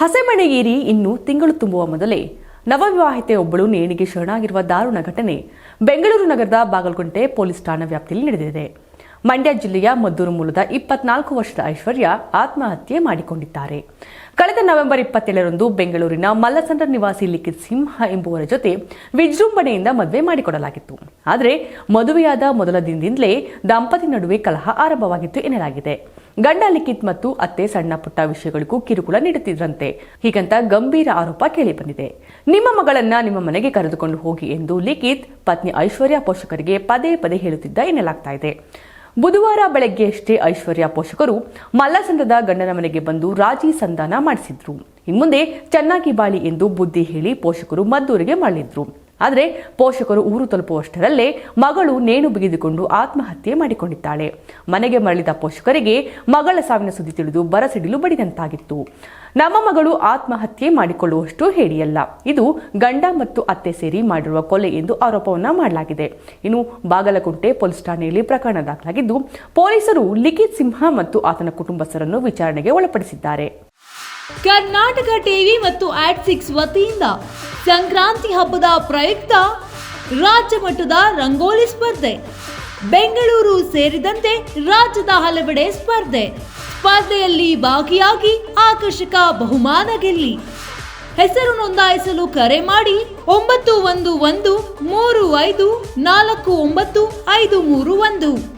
ಹಸೆಮಣೆಗೇರಿ ಇನ್ನು ತಿಂಗಳು ತುಂಬುವ ಮೊದಲೇ ನವವಿವಾಹಿತೆಯೊಬ್ಬಳು ನೇಣಿಗೆ ಶರಣಾಗಿರುವ ದಾರುಣ ಘಟನೆ ಬೆಂಗಳೂರು ನಗರದ ಬಾಗಲಕೋಟೆ ಪೊಲೀಸ್ ಠಾಣಾ ವ್ಯಾಪ್ತಿಯಲ್ಲಿ ನಡೆದಿದೆ. ಮಂಡ್ಯ ಜಿಲ್ಲೆಯ ಮದ್ದೂರು ಮೂಲದ ಇಪ್ಪತ್ನಾಲ್ಕು ವರ್ಷದ ಐಶ್ವರ್ಯ ಆತ್ಮಹತ್ಯೆ ಮಾಡಿಕೊಂಡಿದ್ದಾರೆ. ಕಳೆದ ನವೆಂಬರ್ ಇಪ್ಪತ್ತೇಳರಂದು ಬೆಂಗಳೂರಿನ ಮಲ್ಲಸಂದ್ರ ನಿವಾಸಿ ಲಿಖಿತ್ ಸಿಂಹ ಎಂಬುವರ ಜೊತೆ ವಿಜೃಂಭಣೆಯಿಂದ ಮದುವೆ ಮಾಡಿಕೊಡಲಾಗಿತ್ತು. ಆದರೆ ಮದುವೆಯಾದ ಮೊದಲ ದಿನದಿಂದಲೇ ದಂಪತಿ ನಡುವೆ ಕಲಹ ಆರಂಭವಾಗಿತ್ತು ಎನ್ನಲಾಗಿದೆ. ಗಂಡ ಲಿಖಿತ್ ಮತ್ತು ಅತ್ತೆ ಸಣ್ಣ ಪುಟ್ಟ ವಿಷಯಗಳಿಗೂ ಕಿರುಕುಳ ನೀಡುತ್ತಿದ್ರಂತೆ. ಹೀಗಂತ ಗಂಭೀರ ಆರೋಪ ಕೇಳಿಬಂದಿದೆ ನಿಮ್ಮ ಮಗಳನ್ನ ನಿಮ್ಮ ಮನೆಗೆ ಕರೆದುಕೊಂಡು ಹೋಗಿ ಎಂದು ಲಿಖಿತ್, ಪತ್ನಿ ಐಶ್ವರ್ಯ ಪೋಷಕರಿಗೆ ಪದೇ ಪದೇ ಹೇಳುತ್ತಿದ್ದ ಎನ್ನಲಾಗ್ತಾ ಇದೆ. ಬುಧವಾರ ಬೆಳಗ್ಗೆಯಷ್ಟೇ ಐಶ್ವರ್ಯ ಪೋಷಕರು ಮಲ್ಲಸಂದದ ಗಂಡನ ಮನೆಗೆ ಬಂದು ರಾಜಿ ಸಂಧಾನ ಮಾಡಿಸಿದ್ರು. ಇನ್ಮುಂದೆ ಚೆನ್ನಾಗಿ ಬಾಳಿ ಎಂದು ಬುದ್ಧಿ ಹೇಳಿ ಪೋಷಕರು ಮದ್ದೂರಿಗೆ ಮರಳಿದ್ರು. ಆದರೆ ಪೋಷಕರು ಊರು ತಲುಪುವಷ್ಟರಲ್ಲೇ ಮಗಳು ನೇಣು ಬಿಗಿದುಕೊಂಡು ಆತ್ಮಹತ್ಯೆ ಮಾಡಿಕೊಂಡಿದ್ದಾಳೆ. ಮನೆಗೆ ಮರಳಿದ ಪೋಷಕರಿಗೆ ಮಗಳ ಸಾವಿನ ಸುದ್ದಿ ತಿಳಿದು ಬರಸಿಡಿಲು ಬಡಿದಂತಾಗಿತ್ತು. ನಮ್ಮ ಮಗಳು ಆತ್ಮಹತ್ಯೆ ಮಾಡಿಕೊಳ್ಳುವಷ್ಟು ಹೇಳಿಯಲ್ಲ. ಇದು ಗಂಡ ಮತ್ತು ಅತ್ತೆ ಸೇರಿ ಮಾಡಿರುವ ಕೊಲೆ ಎಂದು ಆರೋಪವನ್ನ ಮಾಡಲಾಗಿದೆ. ಇನ್ನು ಬಾಗಲಕೋಟೆ ಪೊಲೀಸ್ ಠಾಣೆಯಲ್ಲಿ ಪ್ರಕರಣ ದಾಖಲಾಗಿದ್ದು, ಪೊಲೀಸರು ಲಿಖಿತ್ ಸಿಂಹ ಮತ್ತು ಆತನ ಕುಟುಂಬಸ್ಥರನ್ನು ವಿಚಾರಣೆಗೆ ಒಳಪಡಿಸಿದ್ದಾರೆ. ಕರ್ನಾಟಕ ಟಿವಿ ಮತ್ತು ಆಟ್ ಸಿಕ್ಸ್ ವತಿಯಿಂದ ಸಂಕ್ರಾಂತಿ ಹಬ್ಬದ ಪ್ರಯುಕ್ತ ರಾಜ್ಯ ಮಟ್ಟದ ರಂಗೋಲಿ ಸ್ಪರ್ಧೆ. ಬೆಂಗಳೂರು ಸೇರಿದಂತೆ ರಾಜ್ಯದ ಹಲವೆಡೆ ಸ್ಪರ್ಧೆ. ಸ್ಪರ್ಧೆಯಲ್ಲಿ ಭಾಗಿಯಾಗಿ ಆಕರ್ಷಕ ಬಹುಮಾನ ಗೆಲ್ಲಿ. ಹೆಸರು ನೋಂದಾಯಿಸಲು ಕರೆ ಮಾಡಿ ಒಂಬತ್ತು ಒಂದು ಒಂದು ಮೂರು ಐದು ನಾಲ್ಕು ಒಂಬತ್ತು ಐದು ಮೂರು ಒಂದು.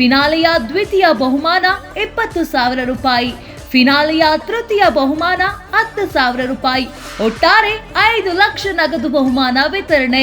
ಫಿನಾಲೆಯ ದ್ವಿತೀಯ ಬಹುಮಾನ ಇಪ್ಪತ್ತು ಸಾವಿರ ರೂಪಾಯಿ. ಫಿನಾಲೆಯ ತೃತೀಯ ಬಹುಮಾನ ಹತ್ತು ಸಾವಿರ ರೂಪಾಯಿ. ಒಟ್ಟಾರೆ ಐದು ಲಕ್ಷ ನಗದು ಬಹುಮಾನ ವಿತರಣೆ.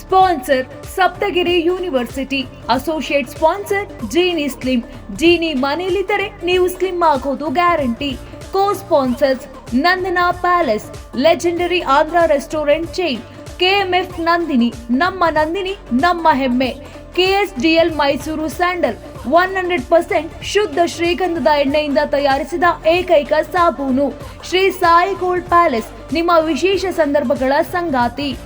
Sponsor Saptagiri university. Associate sponsor Jeeni slim. Jeeni ಮನೆಯಲ್ಲಿದ್ದರೆ ನೀವು ಸ್ಲಿಮ್ ಆಗೋದು guarantee. Co sponsors Nandana palace, legendary Andhra restaurant chain. KMF Nandini, ನಮ್ಮ ನಂದಿನಿ, ನಮ್ಮ ಹೆಮ್ಮೆ. KSDL Mysore sandal, one hundred percent ಶುದ್ಧ ಶ್ರೀಗಂಧದ ಎಣ್ಣೆಯಿಂದ ತಯಾರಿಸಿದ ಏಕೈಕ ಸಾಬೂನು. ಶ್ರೀ ಸಾಯಿ ಗೋಲ್ಡ್ ಪ್ಯಾಲೇಸ್, ನಿಮ್ಮ ವಿಶೇಷ ಸಂದರ್ಭಗಳ ಸಂಗಾತಿ.